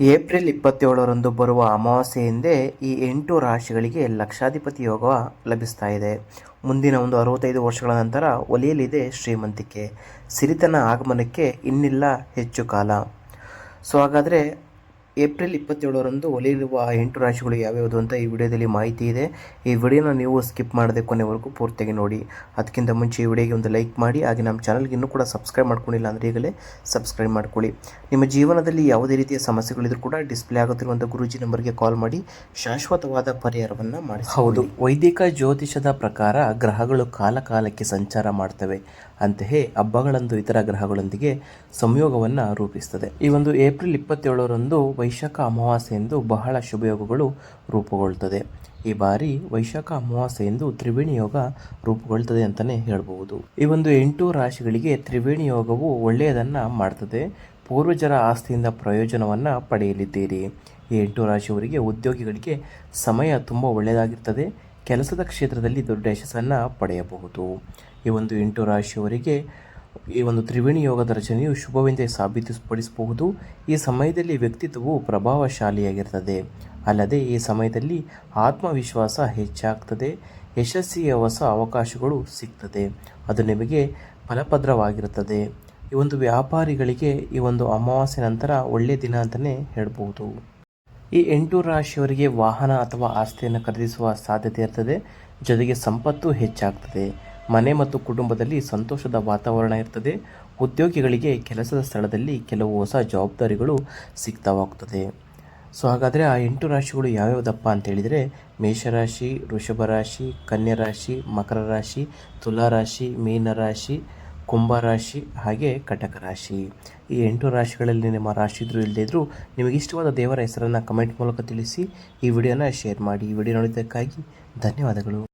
April ಇಪ್ಪತ್ತೇಳರಂದು ಬರುವ ಅಮಾವಾಸ್ಯೆಯಿಂದೇ ಈ ಎಂಟು ರಾಶಿಗಳಿಗೆ ಲಕ್ಷಾಧಿಪತಿ ಯೋಗ ಲಭಿಸ್ತಾ ಇದೆ. ಮುಂದಿನ ಒಂದು ಅರವತ್ತೈದು ವರ್ಷಗಳ ನಂತರ ಒಲಿಯಲಿದೆ ಶ್ರೀಮಂತಿಕೆ. ಸಿರಿತನ ಆಗಮನಕ್ಕೆ ಇನ್ನಿಲ್ಲ ಹೆಚ್ಚು ಕಾಲ. ಸೊ, ಹಾಗಾದರೆ ಏಪ್ರಿಲ್ ಇಪ್ಪತ್ತೇಳರಂದು ಒಲಿಯಲಿರುವ ಆ ಎಂಟು ರಾಶಿಗಳು ಯಾವ್ಯಾವುದು ಅಂತ ಈ ವಿಡಿಯೋದಲ್ಲಿ ಮಾಹಿತಿ ಇದೆ. ಈ ವಿಡಿಯೋನ ನೀವು ಸ್ಕಿಪ್ ಮಾಡದೆ ಕೊನೆವರೆಗೂ ಪೂರ್ತಿಯಾಗಿ ನೋಡಿ. ಅದಕ್ಕಿಂತ ಮುಂಚೆ ಈ ವಿಡಿಯೋಗೆ ಒಂದು ಲೈಕ್ ಮಾಡಿ, ಹಾಗೆ ನಮ್ಮ ಚಾನಲ್ಗೆ ಇನ್ನೂ ಕೂಡ ಸಬ್ಸ್ಕ್ರೈಬ್ ಮಾಡ್ಕೊಂಡಿಲ್ಲ ಅಂದರೆ ಈಗಲೇ ಸಬ್ಸ್ಕ್ರೈಬ್ ಮಾಡ್ಕೊಳ್ಳಿ. ನಿಮ್ಮ ಜೀವನದಲ್ಲಿ ಯಾವುದೇ ರೀತಿಯ ಸಮಸ್ಯೆಗಳಿದ್ರೂ ಕೂಡ ಡಿಸ್ಪ್ಲೇ ಆಗುತ್ತಿರುವಂಥ ಗುರೂಜಿ ನಂಬರ್ಗೆ ಕಾಲ್ ಮಾಡಿ, ಶಾಶ್ವತವಾದ ಪರಿಹಾರವನ್ನು ಮಾಡಿ ಹೌದು, ವೈದಿಕ ಜ್ಯೋತಿಷದ ಪ್ರಕಾರ ಗ್ರಹಗಳು ಕಾಲಕಾಲಕ್ಕೆ ಸಂಚಾರ ಮಾಡ್ತವೆ. ಅಂತೆಯೇ ಹಬ್ಬಗಳಂದು ಇತರ ಗ್ರಹಗಳೊಂದಿಗೆ ಸಂಯೋಗವನ್ನು ರೂಪಿಸ್ತದೆ. ಈ ಒಂದು ಏಪ್ರಿಲ್ ಇಪ್ಪತ್ತೇಳರಂದು ವೈಶಾಖ ಅಮಾವಾಸ್ಯೆಯಂದು ಬಹಳ ಶುಭಯೋಗಗಳು ರೂಪುಗೊಳ್ತದೆ. ಈ ಬಾರಿ ವೈಶಾಖ ಅಮಾವಾಸ್ಯೆಯಂದು ತ್ರಿವೇಣಿ ಯೋಗ ರೂಪುಗೊಳ್ತದೆ ಅಂತಲೇ ಹೇಳಬಹುದು. ಈ ಒಂದು ಎಂಟು ರಾಶಿಗಳಿಗೆ ತ್ರಿವೇಣಿ ಯೋಗವು ಒಳ್ಳೆಯದನ್ನು ಮಾಡ್ತದೆ. ಪೂರ್ವಜರ ಆಸ್ತಿಯಿಂದ ಪ್ರಯೋಜನವನ್ನು ಪಡೆಯಲಿದ್ದೀರಿ. ಈ ಎಂಟು ರಾಶಿಯವರಿಗೆ ಉದ್ಯೋಗಿಗಳಿಗೆ ಸಮಯ ತುಂಬ ಒಳ್ಳೆಯದಾಗಿರ್ತದೆ. ಕೆಲಸದ ಕ್ಷೇತ್ರದಲ್ಲಿ ದೊಡ್ಡ ಯಶಸ್ಸನ್ನು ಪಡೆಯಬಹುದು. ಈ ಒಂದು ಎಂಟು ರಾಶಿಯವರಿಗೆ ಈ ಒಂದು ತ್ರಿವೇಣಿ ಯೋಗದ ರಚನೆಯು ಶುಭವೆಂದೇ ಸಾಬೀತುಪಡಿಸಬಹುದು. ಈ ಸಮಯದಲ್ಲಿ ವ್ಯಕ್ತಿತ್ವವು ಪ್ರಭಾವಶಾಲಿಯಾಗಿರ್ತದೆ. ಅಲ್ಲದೆ ಈ ಸಮಯದಲ್ಲಿ ಆತ್ಮವಿಶ್ವಾಸ ಹೆಚ್ಚಾಗ್ತದೆ. ಯಶಸ್ಸಿಯ ಹೊಸ ಅವಕಾಶಗಳು ಸಿಗ್ತದೆ. ಅದು ನಿಮಗೆ ಫಲಪ್ರದವಾಗಿರುತ್ತದೆ. ಈ ಒಂದು ವ್ಯಾಪಾರಿಗಳಿಗೆ ಈ ಒಂದು ಅಮಾವಾಸ್ಯೆ ನಂತರ ಒಳ್ಳೆಯ ದಿನ ಅಂತಲೇ ಹೇಳಬಹುದು. ಈ ಎಂಟು ರಾಶಿಯವರಿಗೆ ವಾಹನ ಅಥವಾ ಆಸ್ತಿಯನ್ನು ಖರೀದಿಸುವ ಸಾಧ್ಯತೆ ಇರ್ತದೆ. ಜೊತೆಗೆ ಸಂಪತ್ತು ಹೆಚ್ಚಾಗ್ತದೆ. ಮನೆ ಮತ್ತು ಕುಟುಂಬದಲ್ಲಿ ಸಂತೋಷದ ವಾತಾವರಣ ಇರ್ತದೆ. ಉದ್ಯೋಗಿಗಳಿಗೆ ಕೆಲಸದ ಸ್ಥಳದಲ್ಲಿ ಕೆಲವು ಹೊಸ ಜವಾಬ್ದಾರಿಗಳು ಸಿಗ್ತಾ ಹೋಗ್ತದೆ ಸೊ, ಹಾಗಾದರೆ ಆ ಎಂಟು ರಾಶಿಗಳು ಯಾವ್ಯಾವುದಪ್ಪ ಅಂತೇಳಿದರೆ ಮೇಷರಾಶಿ, ವೃಷಭ ರಾಶಿ, ಕನ್ಯಾ ರಾಶಿ, ಮಕರ ರಾಶಿ, ತುಲಾ ರಾಶಿ ಮೀನರಾಶಿ ಕುಂಭರಾಶಿ ಹಾಗೆ ಕಟಕ ರಾಶಿ. ಈ ಎಂಟು ರಾಶಿಗಳಲ್ಲಿ ನಿಮ್ಮ ರಾಶಿ ಇದ್ರೂ ಇಲ್ಲದೇ ಇದ್ದರೂ ನಿಮಗೆ ಇಷ್ಟವಾದ ದೇವರ ಹೆಸರನ್ನು ಕಮೆಂಟ್ ಮೂಲಕ ತಿಳಿಸಿ ಈ ವಿಡಿಯೋನ ಶೇರ್ ಮಾಡಿ. ಈ ವಿಡಿಯೋ ನೋಡಿದ್ದಕ್ಕಾಗಿ ಧನ್ಯವಾದಗಳು.